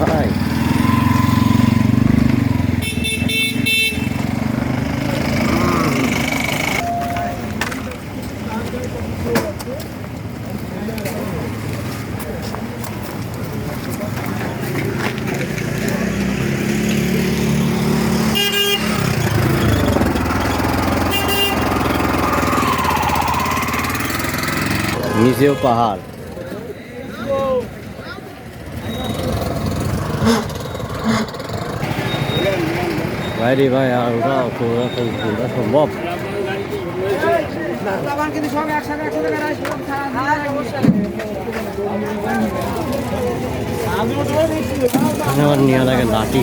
ভাই নিচেও পাহাড় ভাই রে ভাই আর ওটা ওটা সম্ভব আমার নিয়ে লাগে লাঠি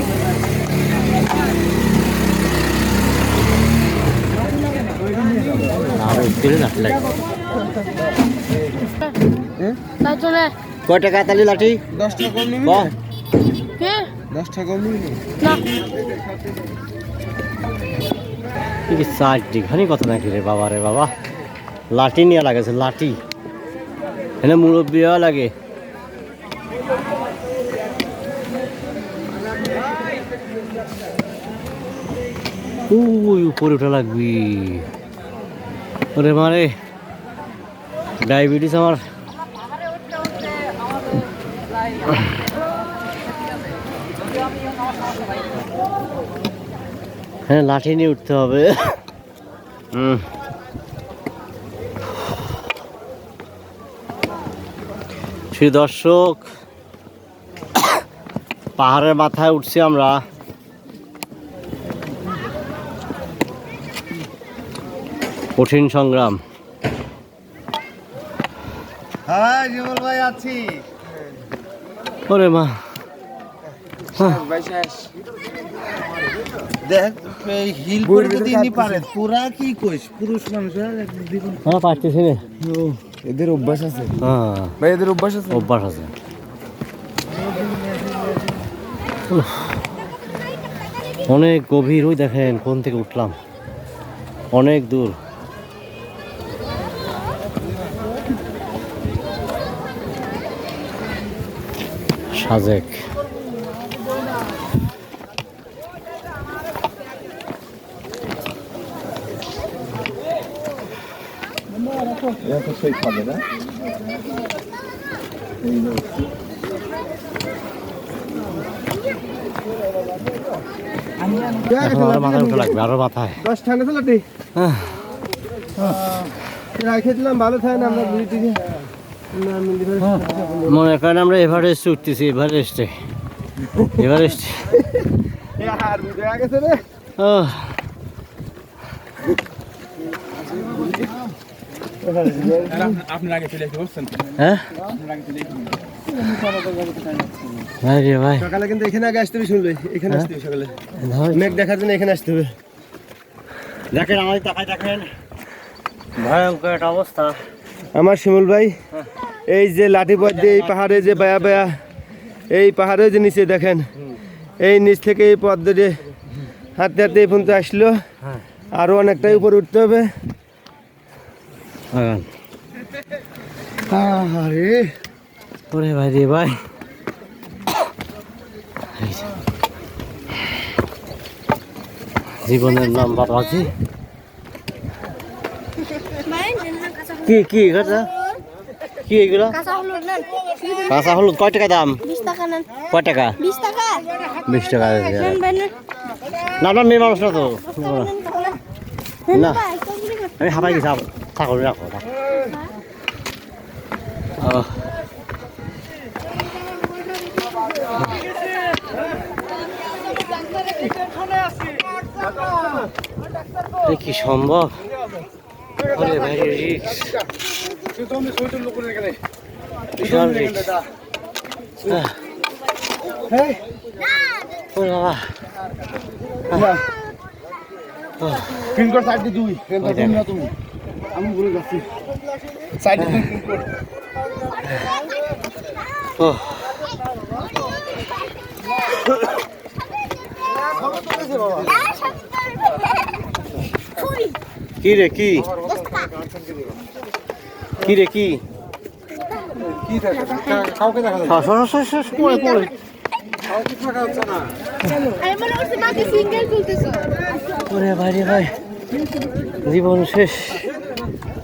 কয় টাকা তালি লাঠি দশ টাকা কে দশ টাকা না। কি চার ডিঘানি কত নাকি রে বাবা রে বাবা। লাঠি নিয়ে লাগেছে লাঠি। এখানে মুরব্বীও লাগে। উই উপরে উঠা লাগবি। ওরে মারে ডায়াবেটিস আমার। হ্যাঁ লাঠি নিয়ে উঠতে হবে। হুম। শ্রী দর্শক পাহাড়ের মাথায় উঠছি আমরা। কঠিন সংগ্রাম। হ্যাঁ জীবন ভাই আছি। ওরে মা। দেখ এই হিল করে যদি ইনি পারে পুরা কি কইস? পুরুষ মানুষ দ্বিগুণ হ্যাঁ পারতেছি রে। এদের অভ্যাস আছে? হ্যাঁ। ভাই এদের অভ্যাস আছে? অভ্যাস আছে। অনেক গভীর ওই দেখেন কোন থেকে উঠলাম। অনেক দূর। সাজেক। এত সেই খাবে না। এখন মাথায় উঠে লাগবে আরও মাথায়। দশ টাকা তো লাটি রাখে দিলাম ভালো থাকে না আমরা বুঝি টিকে মনে করেন আমরা এভারেস্ট উঠতেছি এভারেস্টে। এভারেস্ট। আর গেছে রে। হ্যাঁ? ভাই রে ভাই। সকালে কিন্তু এখানে আগে আসতে হবে শুনলে এখানে আসতে হবে সকালে। মেঘ দেখার জন্য এখানে আসতে হবে। দেখেন আমাদের তাকায় দেখেন। ভয়ঙ্কর একটা অবস্থা। আমার শিমুল ভাই এই যে লাঠি পথ দিয়ে এই পাহাড়ে যে বায়া বায়া এই পাহাড়ে যে নিচে দেখেন এই নিচ থেকে এই পথ ধরে হাঁটতে হাঁটতে এই পর্যন্ত আসলো। হ্যাঁ। আরও অনেকটাই উপরে উঠতে হবে। বাগান আরে ওরে ভাই রে ভাই। জীবনের নাম বাবাজি। কি কি, কাঁচা? কি এগুলো? কাঁচা হলুদ, কয় টাকা দাম? কয় টাকা? বিশ টাকা। না না, মেয়ে মানুষ না তো। না। আমি হাঁপাই গেছি থাকো রাখো কি সম্ভব বিশাল রিক্স ওরে বাবা পিন কোড সাইড দুই ওই দেখ। না তুমি আমি ভুলে যাচ্ছি। কি রে কি? কি রে কি? জীবন শেষ।